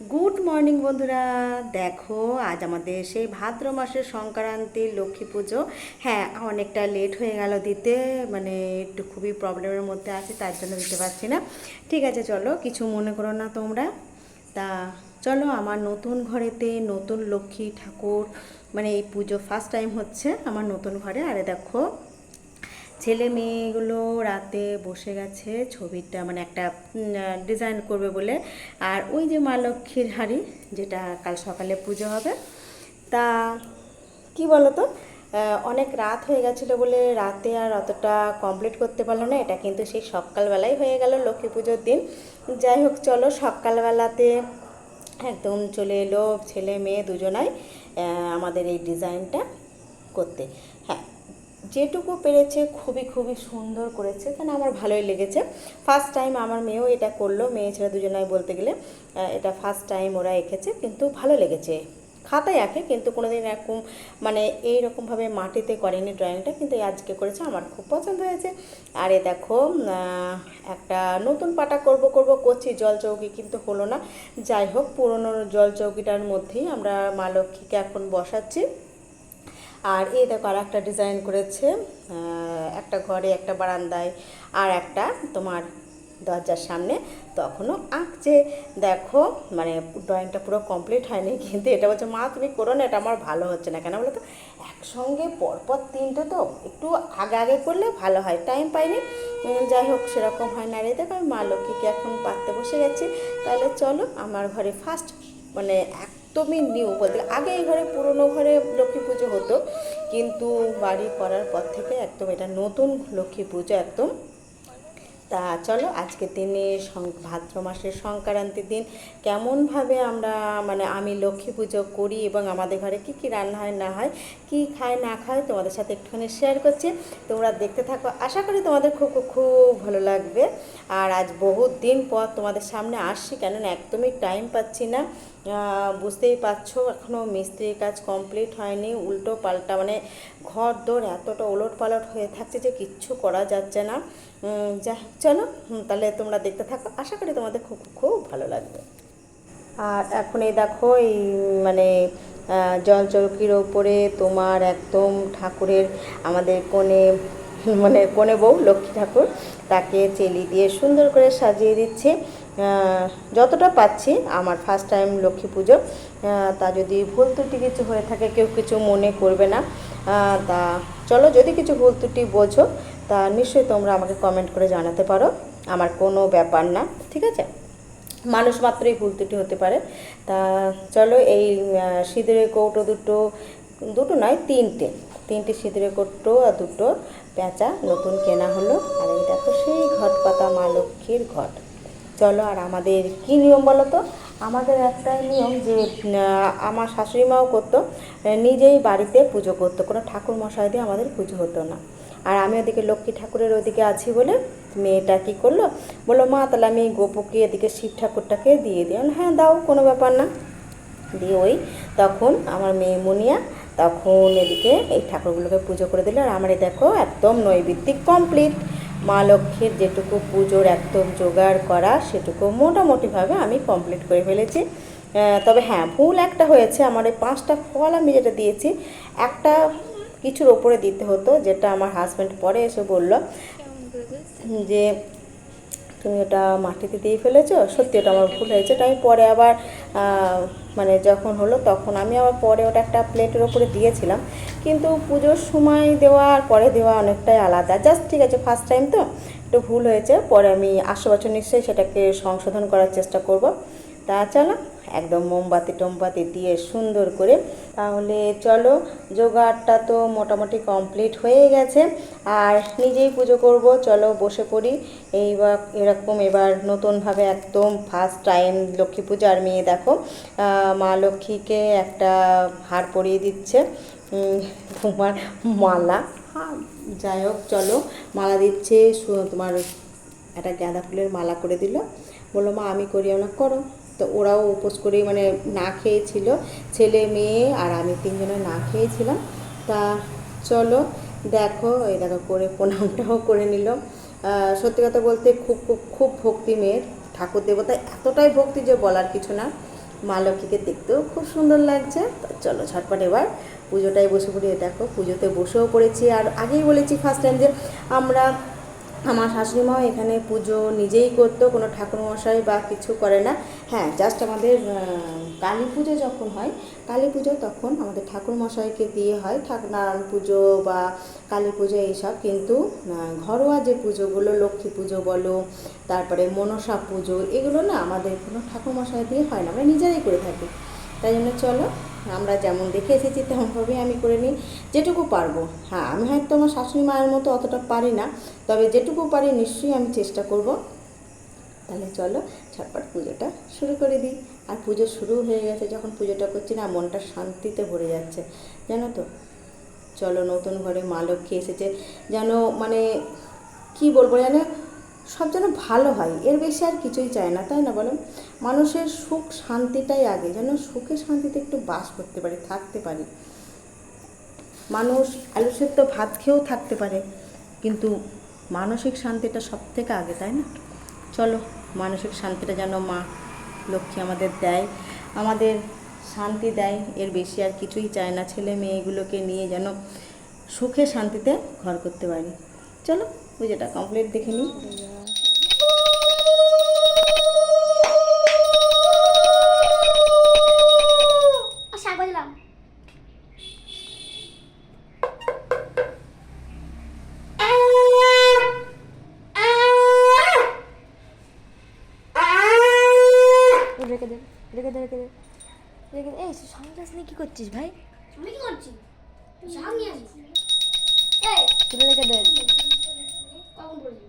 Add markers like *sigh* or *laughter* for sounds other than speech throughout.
Good morning বন্ধুরা। দেখো, আজ আমাদের সেই ভাদ্র মাসের সংক্রান্তির লক্ষ্মী পুজো। হ্যাঁ অনেকটা লেট হয়ে গেল দিতে মানে একটু খুবই প্রবলেমের মধ্যে আছি তার জন্য দিতে পারছি না। ঠিক আছে, চলো, কিছু মনে করো না তোমরা। তা চলো, আমার নতুন ঘরেতে নতুন লক্ষ্মী ঠাকুর মানে এই পুজো ফার্স্ট টাইম হচ্ছে আমার নতুন ঘরে। আরে দেখো ছেলে মেয়েগুলো রাতে বসে গেছে ছবিটা মানে একটা ডিজাইন করবে বলে। আর ওই যে মা লক্ষ্মীর হাড়ি, যেটা কাল সকালে পুজো হবে, তা কি বলো তো অনেক রাত হয়ে গেছিল বলে রাতে আর অতটা কমপ্লিট করতে পারল না। এটা কিন্তু সেই সকালবেলাই হয়ে গেল লক্ষ্মী পুজোর দিন। যাই হোক, চলো সকালবেলাতে একদম চলে এলো ছেলে মেয়ে দুজনাই আমাদের এই ডিজাইনটা করতে। যেটুকু পেরেছে খুবই খুবই সুন্দর করেছে, কেন আমার ভালোই লেগেছে। ফার্স্ট টাইম আমার মেয়েও এটা করল, মেয়ে ছেলে দুজনাই বলতে গেলে এটা ফার্স্ট টাইম ওরা এঁকেছে, কিন্তু ভালো লেগেছে। খাতায় আঁকে, কিন্তু কোনোদিন এরকম মানে এইরকমভাবে মাটিতে করেনি ড্রয়িংটা কিন্তু আজকে করেছে, আমার খুব পছন্দ হয়েছে। আর এ দেখো একটা নতুন পাটা করব করব করছি, জল চৌকি কিন্তু হলো না। যাই হোক, পুরনো জল চৌকিটার মধ্যেই আমরা মা লক্ষ্মীকে এখন বসাচ্ছি। আর এই দেখো আর একটা ডিজাইন করেছে একটা ঘরে, একটা বারান্দায় আর একটা তোমার দরজার সামনে। তখনও আঁকছে। দেখো মানে ড্রয়িংটা পুরো কমপ্লিট হয়নি, কিন্তু এটা বলছে, মা, তুমি করো না, এটা আমার ভালো হচ্ছে না। কেন বলো তো একসঙ্গে পরপর তিনটে তো একটু আগে আগে করলে ভালো হয়। টাইম পাইনি। যাই হোক, সেরকম হয় না রে। দেখো, আমি মা লক্ষ্মীকে এখন পাততে বসে গেছি। তাহলে চলো, আমার ঘরে ফার্স্ট মানে একদমই নিউ বলতে আগে এই ঘরে, পুরনো ঘরে লক্ষ্মী পুজো হতো। কিন্তু বাড়ি করার পর থেকে একদম এটা নতুন লক্ষ্মী পুজো একদম। তা চলো আজকের দিনে ভাদ্র মাসের সংক্রান্তির দিন কেমনভাবে আমরা মানে আমি লক্ষ্মী পুজো করি এবং আমাদের ঘরে কি কি রান্না হয়, না হয়, কি খায়, না খায় তোমাদের সাথে একটুখানি শেয়ার করছি। তোমরা দেখতে থাকো, আশা করি তোমাদের খুব খুব ভালো লাগবে। আর আজ বহুত দিন পর তোমাদের সামনে আসছি, কেননা একদমই টাইম পাচ্ছি না। বুঝতেই পারছ এখনও মিস্ত্রির কাজ কমপ্লিট হয়নি উল্টো পাল্টা মানে ঘর দৌড় এতটা ওলট পালট হয়ে থাকছে যে কিচ্ছু করা যাচ্ছে না। যা চলো তাহলে তোমরা দেখতে থাকো আশা করি তোমাদের খুব খুব ভালো লাগবে। আর এখন এই দেখো এই মানে আহ, জল চৌকির ওপরে তোমার একদম ঠাকুরের আমাদের কোণে মানে কোণে বউ লক্ষ্মী ঠাকুর তাকে চেলি দিয়ে সুন্দর করে সাজিয়ে দিচ্ছে। যতটা পাচ্ছি আমার ফার্স্ট টাইম লক্ষ্মী পুজো তা যদি ভুল ত্রুটি কিছু হয়ে থাকে, কেউ কিছু মনে করবে না তা চলো যদি কিছু ভুল ত্রুটি বোঝো, তা নিশ্চয়ই তোমরা আমাকে কমেন্ট করে জানাতে পারো, আমার কোনো ব্যাপার না, ঠিক আছে? মানুষ মাত্রই ভুল ত্রুটি হতে পারে, তা চলো এই সিঁদুরের কৌটো দুটো দুটো নয়, তিনটে তিনটে সিঁদুরের কৌটো আর দুটো পেঁচা নতুন কেনা হলো, আর এটা তো সেই ঘট পাতা মা লক্ষ্মীর ঘট। চলো, আর আমাদের কি নিয়ম বলো তো? আমাদের একটাই নিয়ম যে আমার শাশুড়ি মাও করতো নিজেই বাড়িতে পুজো করতো, কোনো ঠাকুর মশাই দিয়ে আমাদের পুজো হতো না। আর আমি ওদিকে লক্ষ্মী ঠাকুরের ওদিকে আছি বলে মেয়েটা কী করল? বলল, মা, তাহলে আমি গোপুকে এদিকে শিব ঠাকুরটাকে দিয়ে দিই। হ্যাঁ দাও, কোনো ব্যাপার না। দিয়ে ওই তখন আমার মেয়ে মুনিয়া তখন এদিকে এই ঠাকুরগুলোকে পুজো করে দিল। আর আমার দেখো, একদম নৈবিত্তিক কমপ্লিট মা লক্ষ্মীর যেটুকু পুজোর একদম জোগাড় করা, সেটুকু মোটামুটিভাবে আমি কমপ্লিট করে ফেলেছি। তবে হ্যাঁ ভুল একটা হয়েছে। আমার এই পাঁচটা ফল আমি যেটা দিয়েছি, একটা কিছুর ওপরে দিতে হতো, যেটা আমার হাজব্যান্ড পরে এসে বলল যে, তুমি ওটা মাটিতে দিয়ে ফেলেছো? সত্যি ওটা আমার ভুল হয়েছে। ওটা আমি পরে আবার মানে যখন হলো তখন আমি আবার পরে ওটা একটা প্লেটের ওপরে দিয়েছিলাম। কিন্তু পুজোর সময় দেওয়া আর পরে দেওয়া অনেকটাই আলাদা। জাস্ট ঠিক আছে ফার্স্ট টাইম তো, একটু ভুল হয়েছে, পরে আমি আশো বছর নিশ্চয়ই সেটাকে সংশোধন করার চেষ্টা করব। তা চলো। একদম মোমবাতি টোমবাতি দিয়ে সুন্দর করে। তাহলে চলো জোগাড়টা তো মোটামুটি কমপ্লিট হয়ে গেছে। আর নিজেই পুজো করব চলো বসে পড়ি। এইবার এরকম এবার নতুনভাবে একদম ফার্স্ট টাইম লক্ষ্মী পূজা আর মেয়ে দেখো। মা লক্ষ্মীকে একটা হার পরিয়ে দিচ্ছে। তোমার মালা। হ্যাঁ, যাই হোক চলো। মালা দিচ্ছে তোমার একটা গাঁদা ফুলের মালা করে দিল। বলল মা আমি করি না করো। তো ওরাও উপোস করে মানে না খেয়েছিল, ছেলে, মেয়ে আর আমি তিনজনে না খেয়েছিলাম। তা চলো দেখো, এই দেখো করে প্রণামটাও করে নিল। সত্যি কথা বলতে খুব খুব খুব ভক্তি মেয়ের, ঠাকুর দেবতা এতটাই ভক্তি যে বলার কিছু না। মা লক্ষ্মীকে দেখতেও খুব সুন্দর লাগছে। চলো ঝটপট এবার পুজোটাই বসে পড়ি। দেখো পুজোতে বসেও পড়েছি। আর আগেই বলেছি ফার্স্ট টাইম যে আমরা আমার শাশুড়ি মাও এখানে পুজো নিজেই করতো, কোনো ঠাকুরমশাই বা কিছু করে না। হ্যাঁ জাস্ট আমাদের কালী পুজো যখন হয়, কালী পুজো তখন আমাদের ঠাকুরমশাইকে দিয়ে হয় ঠাকুর নারায়ণ পুজো বা কালী পুজো এইসব। কিন্তু ঘরোয়া যে পুজোগুলো, লক্ষ্মী পুজো বলো, তারপরে মনসা পুজো, এগুলো না আমাদের কোনো ঠাকুরমশাই দিয়ে হয় না, আমরা নিজেরাই করে থাকি। তাই জন্য চলো আমরা যেমন দেখে এসেছি, তেমনভাবেই আমি করে নিই, যেটুকু পারব। হ্যাঁ আমি হয়তো আমার শাশুড়ি মায়ের মতো অতটা পারি না, তবে যেটুকু পারি নিশ্চয়ই আমি চেষ্টা করব। তাহলে চলো ঝটপট পুজোটা শুরু করে দিই। আর পুজো শুরু হয়ে গেছে, যখন পুজোটা করছি না, মনটা শান্তিতে ভরে যাচ্ছে। জানো তো? চলো, নতুন ঘরে মা লক্ষ্মী এসেছে। যেন মানে কি বলব, যেন সব যেন ভালো হয়। এর বেশি আর কিছুই চায় না, তাই না বলো? মানুষের সুখ শান্তিটাই আগে, যেন সুখে শান্তিতে একটু বাস করতে পারি, থাকতে পারি। মানুষ আলু সেদ্ধ ভাত খেয়েও থাকতে পারে, কিন্তু মানসিক শান্তিটা সব থেকে আগে, তাই না? চলো, মানসিক শান্তিটা যেন মা লক্ষ্মী আমাদের দেয়। আমাদের শান্তি দেয়, এর বেশি আর কিছুই চায় না। ছেলে মেয়েগুলোকে নিয়ে যেন সুখে শান্তিতে ঘর করতে পারি। চলো, পুজোটা কমপ্লিট দেখে নিই। দে সানগ্লাস নিয়ে কি করছিস ভাই আমি কি করছি এই তুলে রেখে দে কখন পড়বি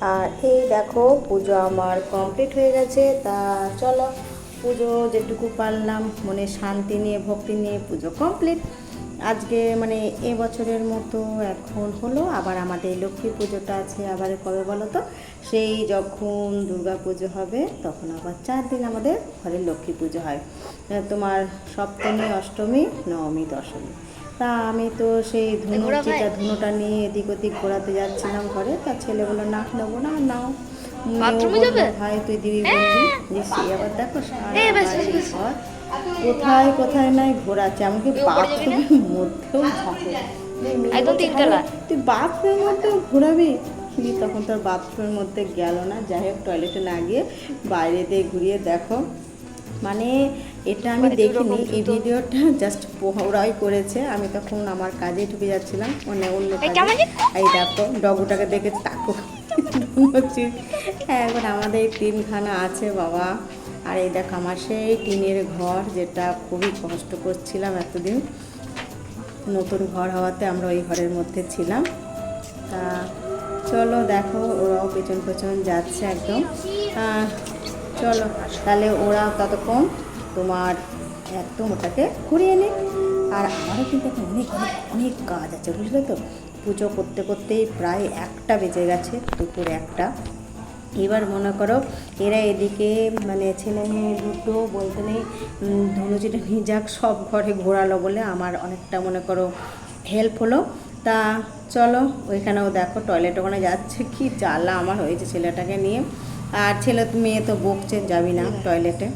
আর এই দেখো, পুজো আমার কমপ্লিট হয়ে গেছে। তা চলো, পুজো যেটুকু পারলাম, মনে শান্তি নিয়ে, ভক্তি নিয়ে পুজো কমপ্লিট আজকে মানে এ বছরের মতো এখন হলো, আবার আমাদের লক্ষ্মী পুজোটা আছে, আবার কবে বলো তো? সেই যখন দুর্গা পুজো হবে, তখন আবার চার দিন আমাদের ঘরে লক্ষ্মী পুজো হয়। তোমার সপ্তমী, অষ্টমী, নবমী, দশমী। তা আমি তো সেই ধুনো ঘোরা ধুনোটা নিয়ে এদিক ওদিক ঘোরাতে যাচ্ছিলাম ঘরে তা ছেলে বলল না নেব না নাও? ভাই তুই দিবি বলবি আবার দেখো কোথায় কোথায় নাই ঘোরাচ্ছে আমাকে? বাথরুমের মধ্যেও একদম তিনতলা। তুই বাথরুমের মধ্যেও ঘোরাবি? কি তখন তোর বাথরুমের মধ্যে গেল না। যাই হোক টয়লেটে না গিয়ে বাইরে দিয়ে ঘুরিয়ে দেখো। মানে এটা আমি মানে দেখিনি এই ভিডিওটা *laughs* জাস্ট ওরাই করেছে। আমি তখন আমার কাজে ঢুকে যাচ্ছিলাম মানে অন্য এই কাজে। এই দেখো ডগুটাকে দেখে তাকো। *laughs* হ্যাঁ এখন আমাদের এই আছে বাবা। আর এই দেখো আমার সেই টিনের ঘর যেটা খুবই কষ্ট করছিলাম এতদিন। নতুন ঘর হওয়াতে আমরা ওই ঘরের মধ্যে ছিলাম। তা চলো দেখো ওরাও পেছন পেছন যাচ্ছে একদম। চলো, তাহলে ওরা ততক্ষণ তোমার একদম ওটাকে ঘুরিয়ে নিক। আর আমারও কিন্তু এখন অনেক অনেক কাজ আছে, বুঝলে তো? পুজো করতে করতেই প্রায় একটা বেজে গেছে, দুপুর একটা। এবার মনে করো, এরা এদিকে মানে ছেলে মেয়ে দুটো বলতে নেই ধনুচিটা নিয়ে যাক সব ঘরে ঘোরালো বলে আমার অনেকটা মনে করো হেল্প হলো। তা চলো, ওইখানেও দেখো টয়লেট ওখানে যাচ্ছে কি জ্বালা আমার হয়েছে ছেলেটাকে নিয়ে। আর ছেলে মেয়ে তো বকছে যাবি না টয়লেটে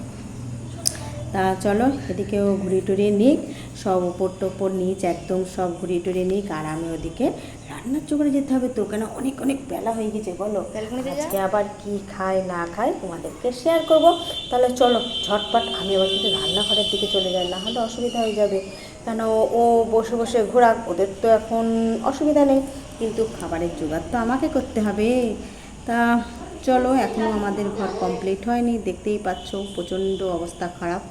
তা চলো এদিকেও ঘুরি টুরি নিক সব ওপর টোপর নিচ একদম সব ঘুরিয়ে টুরিয়ে নিক আর আমি ওদিকে রান্নার জোগাড়ে যেতে হবে তো কেন অনেক অনেক বেলা হয়ে গেছে বলো। আজকে আবার কি খায় না খায় তোমাদেরকে শেয়ার করব। তাহলে চলো ঝটপট আমি আবার কিন্তু রান্নাঘরের দিকে চলে যাই না হলে অসুবিধা হয়ে যাবে। কেন ও বসে বসে ঘোরাক ওদের তো এখন অসুবিধা নেই। কিন্তু খাবারের জোগাড় তো আমাকে করতে হবে। তা চলো এখনও আমাদের ঘর কমপ্লিট হয়নি। দেখতেই পাচ্ছ প্রচণ্ড অবস্থা খারাপ।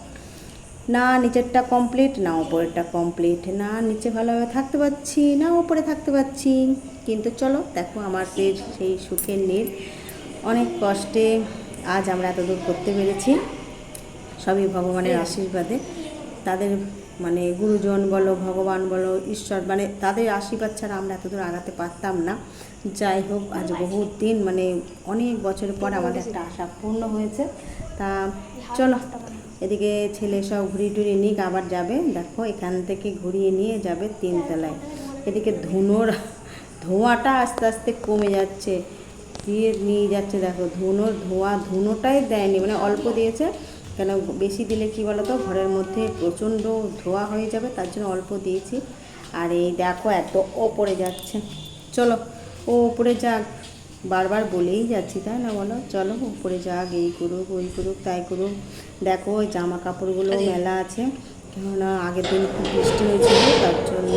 না নিচেরটা কমপ্লিট না ওপরেরটা কমপ্লিট না নিচে ভালোভাবে থাকতে পারছি না ওপরে থাকতে পারছি। কিন্তু চলো দেখো আমাদের সেই সুখের নীর অনেক কষ্টে আজ আমরা এত দূর করতে পেরেছি। সবই ভগবানের আশীর্বাদে। তাদের মানে গুরুজন বলো ভগবান বলো ঈশ্বর মানে তাদের আশীর্বাদ ছাড়া আমরা এত দূর আগাতে পারতাম না। যাই হোক আজ বহুত দিন মানে অনেক বছর পর আমাদের একটা আশা পূর্ণ হয়েছে। তা চলো এদিকে ছেলে সব ঘুরিয়ে টুরিয়ে নিক আবার যাবে। দেখো এখান থেকে ঘুরিয়ে নিয়ে যাবে তিনতলায়। এদিকে ধুনোর ধোঁয়াটা আস্তে আস্তে কমে যাচ্ছে। দিয়ে নিয়ে যাচ্ছে দেখো ধুনোর ধোঁয়া ধুনোটাই দেয়নি মানে অল্প দিয়েছে। কেন বেশি দিলে কি বলো তো ঘরের মধ্যে প্রচণ্ড ধোঁয়া হয়ে যাবে তার জন্য অল্প দিয়েছি। আর এই দেখো এত ওপরে যাচ্ছে। চলো ও উপরে যাক। বারবার বলেই যাচ্ছি তাই না বলো? চলো উপরে যাক এই করুক ওই করুক তাই করুক। দেখো ওই জামা কাপড়গুলো মেলা আছে। কেননা আগের দিন খুব বৃষ্টি হয়েছিল তার জন্য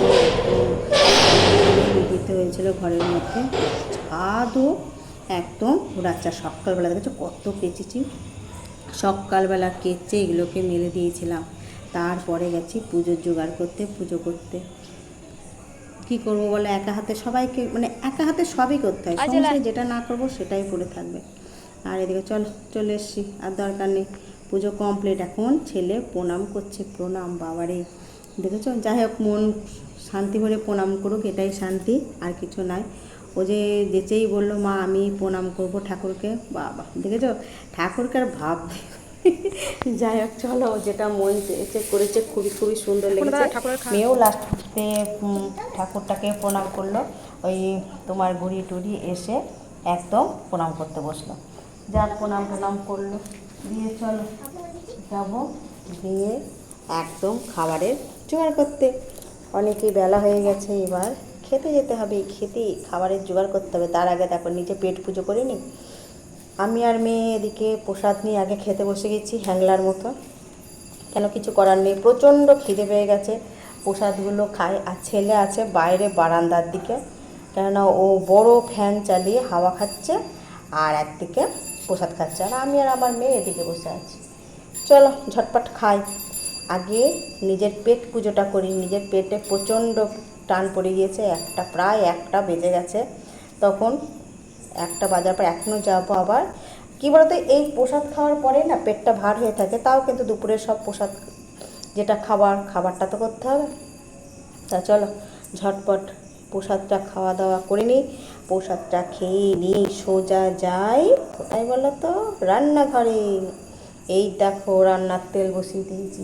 দিতে হয়েছিল ঘরের মধ্যে। ছাদও একদম ঘোরাচ্ছা সকালবেলা দেখেছ কত কেচেছি? সকালবেলা কেচে এগুলোকে মেলে দিয়েছিলাম। তারপরে গেছি পুজোর জোগাড় করতে পুজো করতে। কি করব বলে একা হাতে সবাইকে মানে একা হাতে সবই করতে হয়। সংসারে যেটা না করব সেটাই পড়ে থাকবে। আর এদিকে চল চলে এসছি আর দরকার নেই। পুজো কমপ্লিট এখন ছেলে প্রণাম করছে প্রণাম বাবারে। দেখেছ যাই হোক মন শান্তি ভরে প্রণাম করুক এটাই শান্তি আর কিছু নাই। ও যে যেচেই বলল মা আমি প্রণাম করব ঠাকুরকে। বাবা দেখেছ ঠাকুরকে আর ভাব যাই হোক চলো যেটা মন চেয়েছে করেছে খুবই খুবই সুন্দর লেগেছে। মেয়েও লাস্টে ঠাকুরটাকে প্রণাম করল। ওই তোমার ঘুরি টুড়ি এসে একদম প্রণাম করতে বসল। যা প্রণাম প্রণাম করল। দিয়ে চলো যাব দিয়ে একদম খাবারের জোগাড় করতে। অনেকই বেলা হয়ে গেছে এবার খেতে যেতে হবে। খেতে খাবারের জোগাড় করতে হবে। তার আগে দেখো নিজে পেট পুজো করে নি? আমি আর মেয়ে এদিকে প্রসাদ নিয়ে আগে খেতে বসে গেছি, হ্যাংলার মতো। কেন কিছু করার নেই, প্রচণ্ড খিদে পেয়ে গেছে। প্রসাদগুলো খায় আর ছেলে আছে বাইরে বারান্দার দিকে। কেননা ও বড় ফ্যান চালিয়ে হাওয়া খাচ্ছে আর একদিকে প্রসাদ খাচ্ছে। আর আমি আর আমার মেয়ে এদিকে বসে আছি। চলো ঝটপট খাই। আগে নিজের পেট পুজোটা করি। নিজের পেটে প্রচণ্ড টান পড়ে গিয়েছে, একটা প্রায় একটা বেজে গেছে। তখন একটা বাজার পর এখনও যাব আবার। কী বলতো, এই প্রসাদ খাওয়ার পরে না পেটটা ভার হয়ে থাকে, তাও কিন্তু দুপুরের সব প্রসাদ, যেটা খাবার খাবারটা তো করতে হবে। তা চলো, ঝটপট প্রসাদটা খাওয়া দাওয়া করে নিই, প্রসাদটা খেয়ে নিই, সোজা যাই। কোথায় বলো তো রান্নাঘরে। এই দেখো, রান্নার তেল বসিয়ে দিয়েছি,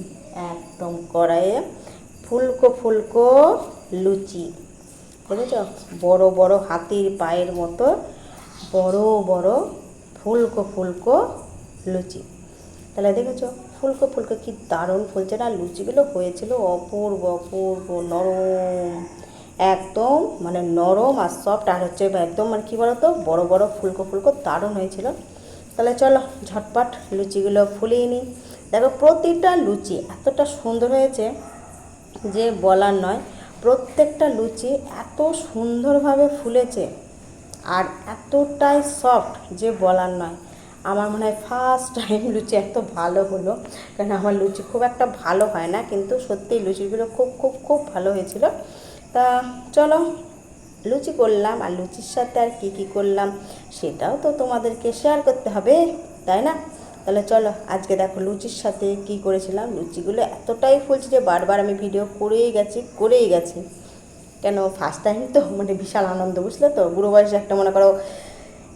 একদম কড়াইয়ে। ফুলকো ফুলকো, লুচি, বুঝেছ? বড় বড় হাতির পায়ের মতো বড় বড় ফুলকো ফুলকো লুচি। তাহলে দেখেছ, ফুলকো ফুলকো কি দারুণ ফুলছে না লুচিগুলো হয়েছিল অপূর্ব অপূর্ব, নরম, একদম মানে নরম আর সফট আর হচ্ছে একদম মানে কী বলতো, বড় বড় ফুলকো ফুলকো দারুণ হয়েছিল। তাহলে চলো ঝটপট লুচিগুলো ফুলিয়ে নিই। দেখো, প্রতিটা লুচি এতটা সুন্দর হয়েছে যে বলার নয়। প্রত্যেকটা লুচি এত সুন্দরভাবে ফুলেছে। আর এতটাই সফট যে বলার নয়। আমার মনে হয় ফার্স্ট টাইম লুচি এত ভালো হলো কারণ আমার লুচি খুব একটা ভালো হয় না, কিন্তু সত্যি লুচিগুলো খুব খুব খুব ভালো হয়েছিল। তা চলো, লুচি করলাম, আর লুচির সাথে আর কী কী করলাম সেটাও তো তোমাদেরকে শেয়ার করতে হবে, তাই না? তাহলে চলো, আজকে দেখো লুচির সাথে কি করেছিলাম। লুচিগুলো এতটাই ফুলছে যে বারবার আমি ভিডিও করেই গেছি করেই গেছি। কেন ফার্স্ট টাইম তো মানে বিশাল আনন্দ, বুঝলে তো? বুড়ো বয়সে একটা, মনে করো,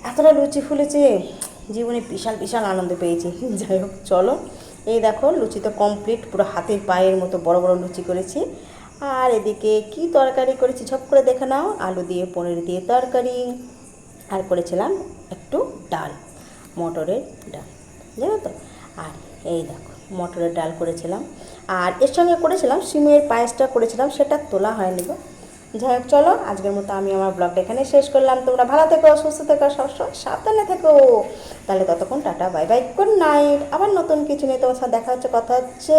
এতটা লুচি ফুলেছে, জীবনে বিশাল বিশাল আনন্দ পেয়েছি। *laughs* যাই হোক, চলো। এই দেখো, লুচি তো কমপ্লিট পুরো হাতের পায়ের মতো বড় বড় লুচি করেছি। আর এদিকে কি তরকারি করেছি, ঝপ করে দেখে নাও। আলু দিয়ে, পনির দিয়ে তরকারি। আর করেছিলাম একটু ডাল, মটরের ডাল, জানো তো? আর এই দেখো, মটরের ডাল করেছিলাম। আর এর সঙ্গে করেছিলাম, সিমের পায়েসটা করেছিলাম, সেটা তোলা হয়নি গো। যাই হোক, চলো, আজকের মতো আমি আমার ব্লগটা এখানে শেষ করলাম। তোমরা ভালো থেকো, সুস্থ থেকো, সবসময় সাবধানে থেকো। তাহলে ততক্ষণ tata, bye bye good night আবার নতুন কিছু নেই তোমার সাথে দেখা হচ্ছে, কথা হচ্ছে।